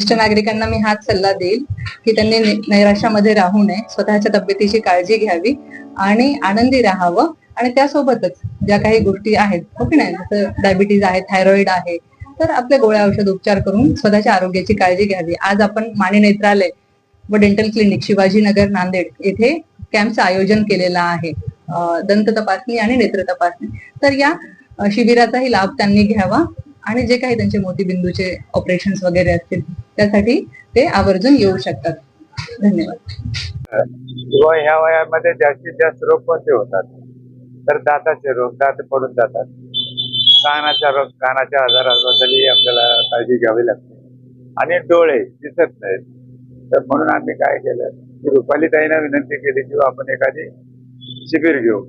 ज्येष्ठ नागरिकांना मी हाच सल्ला देईल की त्यांनी नैराश्यामध्ये राहू नये स्वतःच्या तब्येतीची काळजी घ्यावी आणि आनंदी राहावं. आणि त्यासोबतच ज्या काही गोष्टी आहेत हो की नाही? जसं डायबिटीज आहे थायरॉइड आहे तर आपल्या गोळ्या औषध उपचार करून स्वतःच्या आरोग्याची काळजी घ्यावी. आज आपण माने नेत्रालय व डेंटल क्लिनिक शिवाजीनगर नांदेड येथे कॅम्पचं आयोजन केलेलं आहे. दंत तपासणी आणि नेत्र तपासणी. तर या शिबिराचाही लाभ त्यांनी घ्यावा. आणि जे काही त्यांचे मोतीबिंदूचे ऑपरेशन वगैरे असतील त्यासाठी ते आवर्जून येऊ शकतात. धन्यवाद. किंवा ह्या वयामध्ये जास्तीत जास्त रोग कोणते होतात? तर दाताचे रोग दात पडून जातात. कानाचा रोग कानाच्या आजाराबद्दलही आपल्याला काळजी घ्यावी लागते. आणि डोळे दिसत नाहीत. तर म्हणून आम्ही काय केलं? की रुपाली ताईंना विनंती केली की आपण एखादी शिबिर घेऊ.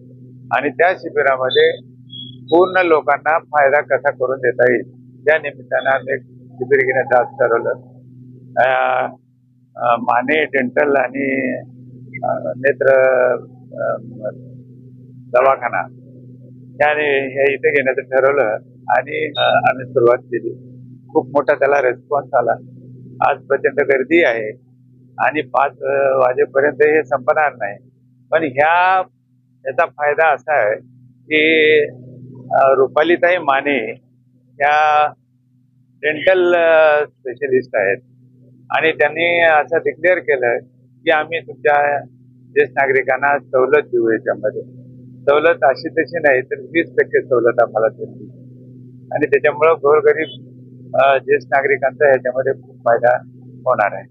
आणि त्या शिबिरामध्ये पूर्ण लोकांना फायदा कसा करून देता येईल? त्या निमित्तानं आम्ही शिबिर घेण्याचं आज ठरवलं. माने डेंटल आणि नेत्र दवाखाना. त्याने हे इथे घेण्याचं ठरवलं आणि आम्ही सुरुवात केली. खूप मोठा त्याला रिस्पॉन्स आला. आज प्रचंड गर्दी आहे आणि पाच वाजेपर्यंत हे संपणार नाही. पण ह्या याचा फायदा असा आहे की रुपालीताई माने ह्या डेंटल स्पेशलिस्ट आहेत. आणि त्यांनी असं डिक्लेअर केलं की आम्ही तुमच्या ज्येष्ठ नागरिकांना सवलत देऊ याच्यामध्ये. सवलत अशी तशी नाही तर वीस टक्के सवलत आम्हाला दिली आणि त्याच्यामुळं गोरगरीब ज्येष्ठ नागरिकांचा याच्यामध्ये खूप फायदा होणार आहे.